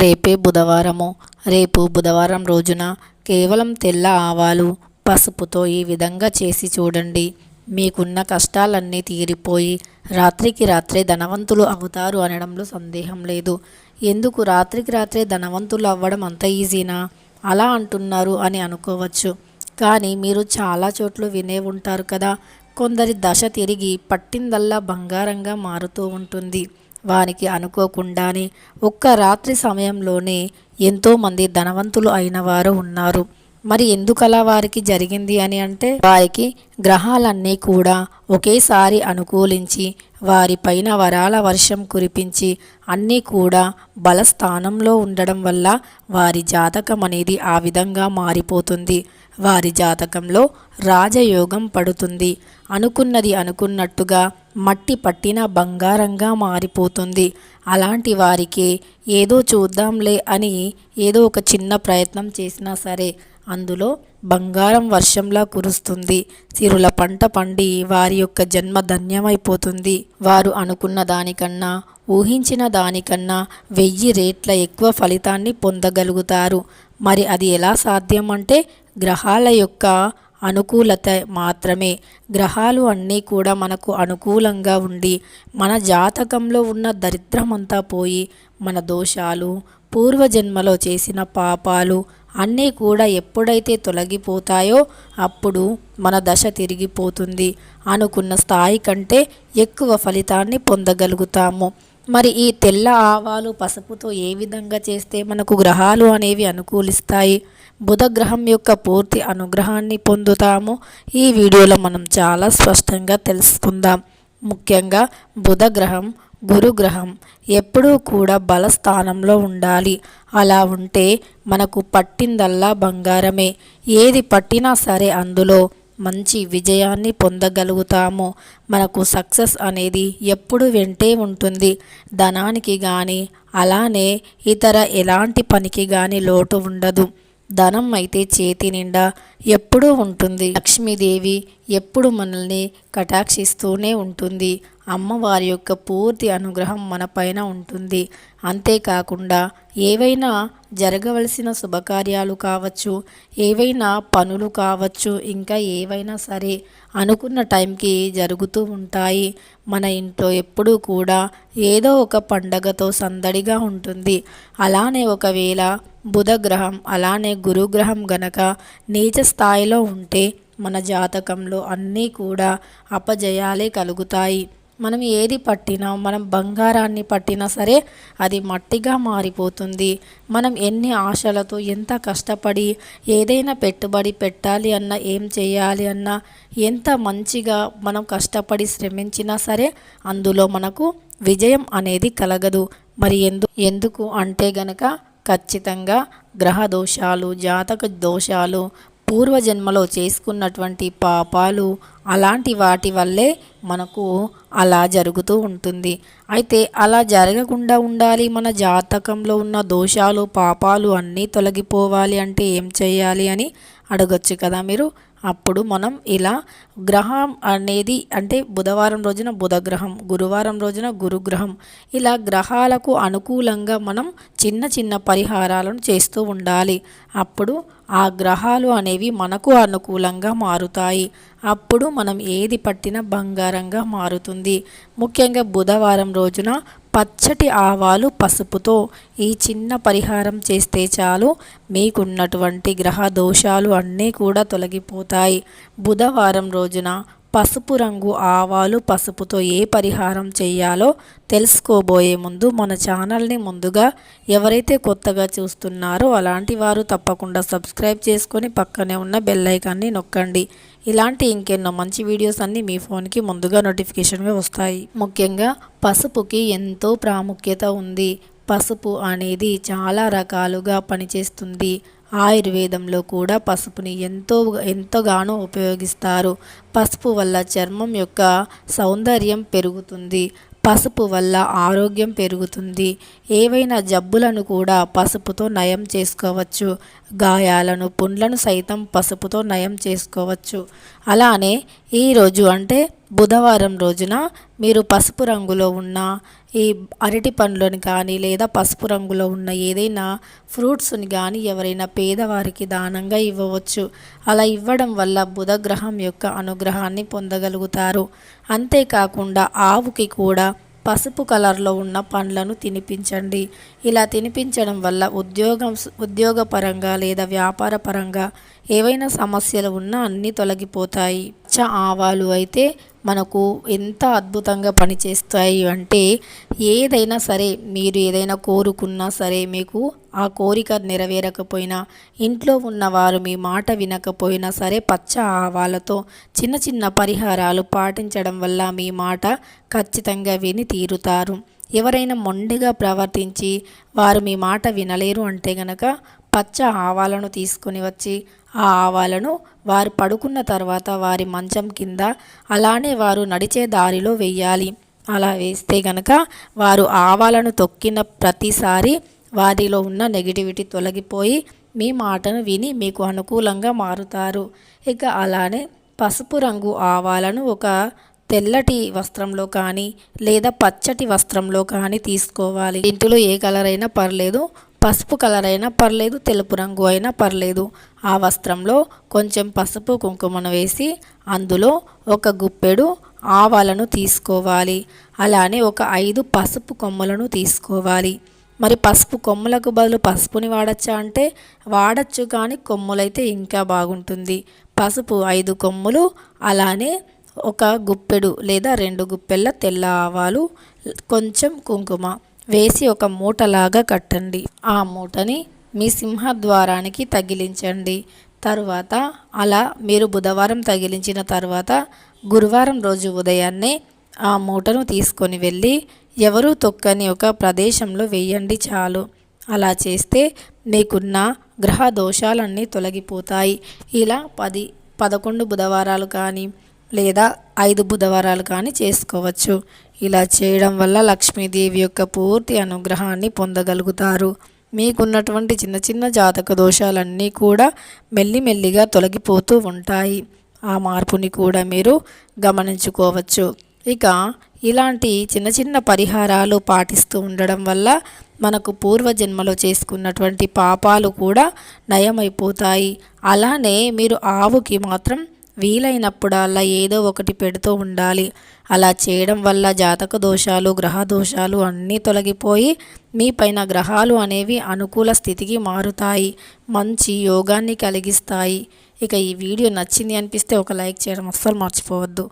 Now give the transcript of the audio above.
రేపే బుధవారము. రేపు బుధవారం రోజున కేవలం తెల్ల ఆవాలు పసుపుతో ఈ విధంగా చేసి చూడండి. మీకున్న కష్టాలన్నీ తీరిపోయి రాత్రికి రాత్రే ధనవంతులు అవుతారు అనడంలో సందేహం లేదు. ఎందుకు రాత్రికి రాత్రే ధనవంతులు అవ్వడం అంత ఈజీనా? అలా అంటున్నారు అని అనుకోవచ్చు. కానీ మీరు చాలా చోట్ల వినే ఉంటారు కదా. కొందరి దశ తిరిగి పట్టిందల్లా బంగారంగా మారుతూ ఉంటుంది. వారికి అనుకోకుండానే ఒక్క రాత్రి సమయంలోనే ఎంతోమంది ధనవంతులు అయిన వారు ఉన్నారు. మరి ఎందుకలా వారికి జరిగింది అని అంటే వారికి గ్రహాలన్నీ కూడా ఒకేసారి అనుకూలించి వారిపైన వరాల వర్షం కురిపించి అన్నీ కూడా బలస్థానంలో ఉండడం వల్ల వారి జాతకం అనేది ఆ విధంగా మారిపోతుంది. వారి జాతకంలో రాజయోగం పడుతుంది. అనుకున్నది అనుకున్నట్టుగా మట్టి పట్టిన బంగారంగా మారిపోతుంది. అలాంటి వారికి ఏదో చూద్దాంలే అని ఏదో ఒక చిన్న ప్రయత్నం చేసినా సరే అందులో బంగారం వర్షంలా కురుస్తుంది. సిరుల పంట పండి వారి యొక్క జన్మ ధన్యమైపోతుంది. వారు అనుకున్న దానికన్నా ఊహించిన దానికన్నా వెయ్యి రేట్ల ఎక్కువ ఫలితాన్ని పొందగలుగుతారు. మరి అది ఎలా సాధ్యం అంటే గ్రహాల యొక్క అనుకూలత మాత్రమే. గ్రహాలు అన్నీ కూడా మనకు అనుకూలంగా ఉండి మన జాతకంలో ఉన్న దరిద్రమంతా పోయి మన దోషాలు పూర్వజన్మలో చేసిన పాపాలు అన్నీ కూడా ఎప్పుడైతే తొలగిపోతాయో అప్పుడు మన దశ తిరిగిపోతుంది. అనుకున్న స్థాయి కంటే ఎక్కువ ఫలితాన్ని పొందగలుగుతాము. మరి ఈ తెల్ల ఆవాలు పసుపుతో ఏ విధంగా చేస్తే మనకు గ్రహాలు అనేవి అనుకూలిస్తాయి? బుధగ్రహం యొక్క పూర్తి అనుగ్రహాన్ని పొందుతాము. ఈ వీడియోలో మనం చాలా స్పష్టంగా తెలుసుకుందాం. ముఖ్యంగా బుధగ్రహం గురుగ్రహం ఎప్పుడూ కూడా బలస్థానంలో ఉండాలి. అలా ఉంటే మనకు పట్టిందల్లా బంగారమే. ఏది పట్టినా సరే అందులో మంచి విజయాన్ని పొందగలుగుతాము. మనకు సక్సెస్ అనేది ఎప్పుడు వెంటే ఉంటుంది. ధనానికి కానీ అలానే ఇతర ఎలాంటి పనికి కానీ లోటు ఉండదు. ధనం అయితే చేతి నిండా ఎప్పుడూ ఉంటుంది. లక్ష్మీదేవి ఎప్పుడు మనల్ని కటాక్షిస్తూనే ఉంటుంది. అమ్మవారి యొక్క పూర్తి అనుగ్రహం మన పైన ఉంటుంది. అంతేకాకుండా ఏవైనా జరగవలసిన శుభకార్యాలు కావచ్చు ఏవైనా పనులు కావచ్చు ఇంకా ఏవైనా సరే అనుకున్న టైంకి జరుగుతూ ఉంటాయి. మన ఇంట్లో ఎప్పుడూ కూడా ఏదో ఒక పండగతో సందడిగా ఉంటుంది. అలానే ఒకవేళ బుధగ్రహం అలానే గురుగ్రహం గనక నీచ స్థాయిలో ఉంటే మన జాతకంలో అన్నీ కూడా అపజయాలే కలుగుతాయి. మనం ఏది పట్టినా మనం బంగారాన్ని పట్టినా సరే అది మట్టిగా మారిపోతుంది. మనం ఎన్ని ఆశలతో ఎంత కష్టపడి ఏదైనా పెట్టుబడి పెట్టాలి అన్నా ఏం చేయాలి అన్నా ఎంత మంచిగా మనం కష్టపడి శ్రమించినా సరే అందులో మనకు విజయం అనేది కలగదు. మరి ఎందు ఎందుకు అంటే గనక ఖచ్చితంగా గ్రహ దోషాలు జాతక దోషాలు పూర్వజన్మలో చేసుకున్నటువంటి పాపాలు అలాంటి వాటి వల్లే మనకు అలా జరుగుతూ ఉంటుంది. అయితే అలా జరగకుండా ఉండాలి మన జాతకంలో ఉన్న దోషాలు పాపాలు అన్నీ తొలగిపోవాలి అంటే ఏం చేయాలి అని అడగచ్చు కదా మీరు? అప్పుడు మనం ఇలా గ్రహం అనేది అంటే బుధవారం రోజున బుధగ్రహం గురువారం రోజున గురుగ్రహం ఇలా గ్రహాలకు అనుకూలంగా మనం చిన్న చిన్న పరిహారాలను చేస్తూ ఉండాలి. అప్పుడు ఆ గ్రహాలు అనేవి మనకు అనుకూలంగా మారుతాయి. అప్పుడు మనం ఏది పట్టినా బంగారంగా మారుతుంది. ముఖ్యంగా బుధవారం రోజున పచ్చటి ఆవాలు పసుపుతో ఈ చిన్న పరిహారం చేస్తే చాలు. మీకున్నటువంటి గ్రహ దోషాలు అన్నీ కూడా తొలగిపోతాయి. బుధవారం రోజున పసుపు రంగు ఆవాలు పసుపుతో ఏ పరిహారం చేయాలో తెలుసుకోబోయే ముందు మన ఛానల్ని ముందుగా ఎవరైతే కొత్తగా చూస్తున్నారో అలాంటి వారు తప్పకుండా సబ్స్క్రైబ్ చేసుకొని పక్కనే ఉన్న బెల్లైకాన్ని నొక్కండి. ఇలాంటి ఇంకెన్నో మంచి వీడియోస్ అన్నీ మీ ఫోన్కి ముందుగా నోటిఫికేషన్గా వస్తాయి. ముఖ్యంగా పసుపుకి ఎంతో ప్రాముఖ్యత ఉంది. పసుపు అనేది చాలా రకాలుగా పనిచేస్తుంది. ఆయుర్వేదంలో కూడా పసుపుని ఎంతో ఎంతగానో ఉపయోగిస్తారు. పసుపు వల్ల చర్మం యొక్క సౌందర్యం పెరుగుతుంది పసుపు వల్ల ఆరోగ్యం పెరుగుతుంది. ఏవైనా జబ్బులను కూడా పసుపుతో నయం చేసుకోవచ్చు. గాయాలను పుండ్లను సైతం పసుపుతో నయం చేసుకోవచ్చు. అలానే ఈరోజు అంటే బుధవారం రోజున మీరు పసుపు రంగులో ఉన్న ఈ అరటి పండ్లను కానీ లేదా పసుపు రంగులో ఉన్న ఏదైనా ఫ్రూట్స్ని కానీ ఎవరైనా పేదవారికి దానంగా ఇవ్వవచ్చు. అలా ఇవ్వడం వల్ల బుధగ్రహం యొక్క అను అనుగ్రహాన్ని పొందగలుగుతారు. అంతేకాకుండా ఆవుకి కూడా పసుపు కలర్లో ఉన్న పండ్లను తినిపించండి. ఇలా తినిపించడం వల్ల ఉద్యోగం ఉద్యోగపరంగా లేదా వ్యాపార పరంగా ఏవైనా సమస్యలు ఉన్నా అన్నీ తొలగిపోతాయి. పచ్చ ఆవాలు అయితే మనకు ఎంత అద్భుతంగా పనిచేస్తాయి అంటే ఏదైనా సరే మీరు ఏదైనా కోరుకున్నా సరే మీకు ఆ కోరిక నెరవేరకపోయినా ఇంట్లో ఉన్నవారు మీ మాట వినకపోయినా సరే పచ్చ ఆవాలతో చిన్న చిన్న పరిహారాలు పాటించడం వల్ల మీ మాట ఖచ్చితంగా విని తీరుతారు. ఎవరైనా మొండిగా ప్రవర్తించి వారు మీ మాట వినలేరు అంటే గనక పచ్చ ఆవాలను తీసుకొని వచ్చి ఆ ఆవాలను వారు పడుకున్న తర్వాత వారి మంచం కింద అలానే వారు నడిచే దారిలో వెయ్యాలి అలా వేస్తే గనక వారు ఆవాలను తొక్కిన ప్రతిసారి వారిలో ఉన్న నెగిటివిటీ తొలగిపోయి మీ మాటను విని మీకు అనుకూలంగా మారుతారు. ఇక అలానే పసుపు రంగు ఆవాలను ఒక తెల్లటి వస్త్రంలో కానీ లేదా పచ్చటి వస్త్రంలో కానీ తీసుకోవాలి. ఇంటిలో ఏ కలర్ అయినా పర్లేదు పసుపు కలర్ అయినా పర్లేదు తెలుపు రంగు అయినా పర్లేదు. ఆ వస్త్రంలో కొంచెం పసుపు కుంకుమను వేసి అందులో ఒక గుప్పెడు ఆవాలను తీసుకోవాలి. అలానే ఒక ఐదు పసుపు కొమ్మలను తీసుకోవాలి. మరి పసుపు కొమ్ములకు బదులు పసుపుని వాడచ్చా అంటే వాడచ్చు కానీ కొమ్ములైతే ఇంకా బాగుంటుంది. పసుపు ఐదు కొమ్ములు అలానే ఒక గుప్పెడు లేదా రెండు గుప్పెళ్ళ తెల్ల ఆవాలు కొంచెం కుంకుమ వేసి ఒక మూటలాగా కట్టండి. ఆ మూటని మీ సింహద్వారానికి తగిలించండి. తరువాత అలా మీరు బుధవారం తగిలించిన తర్వాత గురువారం రోజు ఉదయాన్నే ఆ మూటను తీసుకొని వెళ్ళి ఎవరూ తొక్కని ఒక ప్రదేశంలో వేయండి చాలు. అలా చేస్తే మీకున్న గ్రహ దోషాలన్నీ తొలగిపోతాయి. ఇలా పది పదకొండు బుధవారాలు కానీ లేదా ఐదు బుధవారాలు కానీ చేసుకోవచ్చు. ఇలా చేయడం వల్ల లక్ష్మీదేవి యొక్క పూర్తి అనుగ్రహాన్ని పొందగలుగుతారు. మీకున్నటువంటి చిన్న చిన్న జాతక దోషాలన్నీ కూడా మెల్లిమెల్లిగా తొలగిపోతూ ఉంటాయి. ఆ మార్పుని కూడా మీరు గమనించుకోవచ్చు. ఇక ఇలాంటి చిన్న చిన్న పరిహారాలు పాటిస్తూ ఉండడం వల్ల మనకు పూర్వజన్మలో చేసుకున్నటువంటి పాపాలు కూడా నయమైపోతాయి. అలానే మీరు ఆవుకి మాత్రం వీలైనప్పుడల్లా ఏదో ఒకటి పెడుతూ ఉండాలి. అలా చేయడం వల్ల జాతక దోషాలు గ్రహ దోషాలు అన్నీ తొలగిపోయి మీ పైన గ్రహాలు అనేవి అనుకూల స్థితికి మారుతాయి. మంచి యోగాన్ని కలిగిస్తాయి. ఇక ఈ వీడియో నచ్చింది అనిపిస్తే ఒక లైక్ చేయడం అస్సలు మర్చిపోవద్దు.